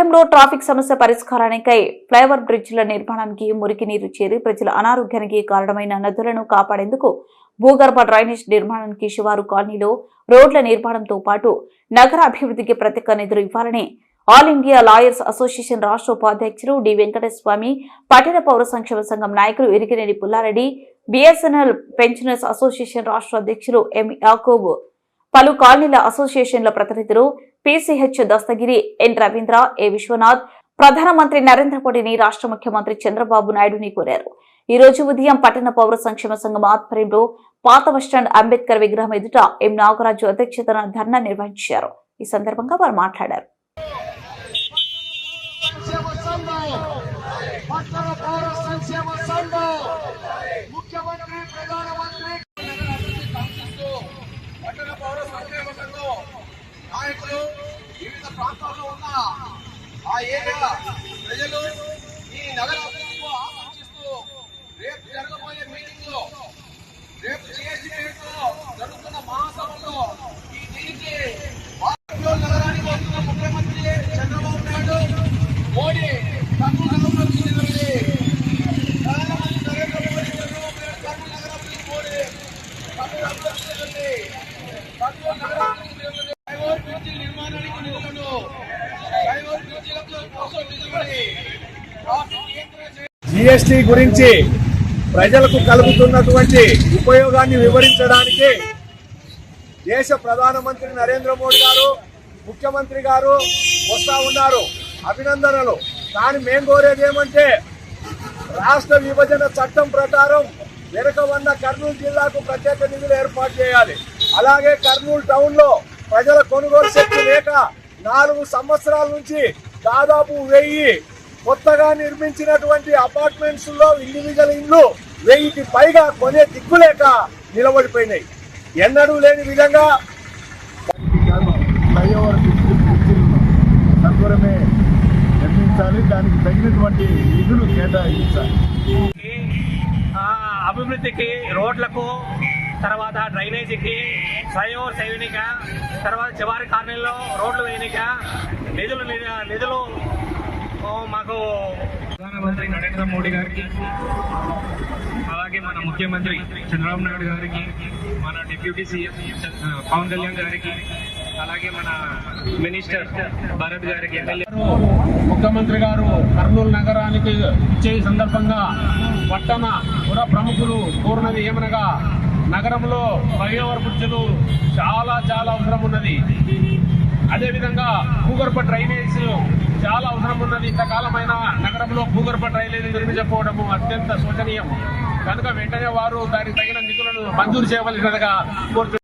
నగరంలో ట్రాఫిక్ సమస్య పరిష్కారానికై ఫ్లైఓవర్ బ్రిడ్జ్ల నిర్మాణానికి మురికి నీరు చేరి ప్రజల అనారోగ్యానికి కారణమైన నదులను కాపాడేందుకు భూగర్భ డ్రైనేజ్ నిర్మాణానికి శివారు కాలనీలో రోడ్ల నిర్మాణంతో పాటు నగర అభివృద్ధికి ప్రత్యేక నిధులు ఇవ్వాలని ఆల్ ఇండియా లాయర్స్ అసోసియేషన్ రాష్ట్ర ఉపాధ్యక్షులు డి. వెంకటస్వామి పట్టణ పౌర సంక్షేమ సంఘం నాయకులు Irikineni Pullareddy BSNL pensioners association రాష్ట్ర అధ్యక్షులు ఎం. యాకూబ్. పలు కాలనీల అసోసియేషన్ల ప్రతినిధులు పిసిహెచ్ దస్తగిరి ఎన్ రవీంద్ర ఏ విశ్వనాథ్ ప్రధానమంత్రి నరేంద్ర మోడీని రాష్ట్ర ముఖ్యమంత్రి చంద్రబాబు నాయుడుని కోరారు. ఈ రోజు ఉదయం పట్టణ పౌర సంక్షేమ సంఘం ఆధ్వర్యంలో పాత బస్టాండ్ అంబేద్కర్ విగ్రహం ఎదుట ఎం నాగరాజు అధ్యక్షతన ధర్నా నిర్వహించారు. ఈ సందర్భంగా వారు మాట్లాడారు. సంక్షేమ సంఘం పట్టణ పౌర సంక్షేమ సంఘం ఆ ఏరియా ప్రజలు ఈ నగర ఆకాంక్షిస్తూ రేపు జరగబోయే మీటింగ్లో రేపు జిఎస్టీ జరుగుతున్న మహాసభలో ఈ దీనికి నగరానికి వస్తున్న ముఖ్యమంత్రి చంద్రబాబు నాయుడు మోడీ కర్నూలు నగరంలో వచ్చిందండి ప్రధానమంత్రి నరేంద్ర మోడీ చంద్రబాబు నాయుడు కర్నూలు నగరానికి మోడీ కర్నూలు అభివృద్ధి కర్నూలు నగరానికి నిధులు ఫ్లైఓవర్ బ్రిడ్జి నిర్మాణానికి నిధులను ఫ్లైఓవర్ బ్రిడ్జిలకు కోసం నిధులని ట్రాఫిక్ నియంత్రణ చేయ- జిఎస్టి గురించి ప్రజలకు కలుగుతున్నటువంటి ఉపయోగాన్ని వివరించడానికి దేశ ప్రధానమంత్రి నరేంద్ర మోడీ గారు ముఖ్యమంత్రి గారు వస్తా ఉన్నారు. అభినందనలు. కానీ మేము కోరేది ఏమంటే రాష్ట్ర విభజన చట్టం ప్రకారం వెనుకబడిన కర్నూలు జిల్లాకు ప్రత్యేక నిధులు ఏర్పాటు చేయాలి. అలాగే కర్నూలు టౌన్లో ప్రజల కొనుగోలు శక్తి లేక నాలుగు సంవత్సరాల నుంచి దాదాపు వెయ్యి కొత్తగా నిర్మించినటువంటి అపార్ట్మెంట్స్లో ఇండివిజువల్ ఇండ్లు వెయ్యికి పైగా కొనే దిక్కులేక నిలబడిపోయినాయి. ఎన్నడూ లేని విధంగా సత్వరమే నిర్మించాలి దానికి తగినటువంటి నిధులు కేటాయించాలి. ఆ, అభివృద్ధికి రోడ్లకు తర్వాత డ్రైనేజీకి ఫ్లైఓవర్ వేయనిక తర్వాత చివరి కాలనీలో రోడ్లు వేయనిక నిధులు నిధులు మాకు ప్రధానమంత్రి నరేంద్ర మోడీ గారికి అలాగే మన ముఖ్యమంత్రి చంద్రబాబు నాయుడు గారికి మన డిప్యూటీ సీఎం పవన్ కళ్యాణ్ గారికి అలాగే మన మినిస్టర్ భరత్ గారికి ముఖ్యమంత్రి గారు కర్నూలు నగరానికి ఇచ్చే సందర్భంగా పట్టణ పుర ప్రముఖులు కోరినది ఏమనగా నగరంలో ఫ్లైఓవర్ బ్రిడ్జ్లు చాలా చాలా అవసరం ఉన్నది. అదేవిధంగా భూగర్భ డ్రైనేజ్ చాలా అవసరం ఉన్నది. ఇంతకాలమైన నగరంలో భూగర్భ డ్రైనేజ్ నిర్మించకపోవడము అత్యంత శోచనీయం. కనుక వెంటనే వారు దానికి తగిన నిధులను మంజూరు చేయవలసినదిగా కోరుతున్నారు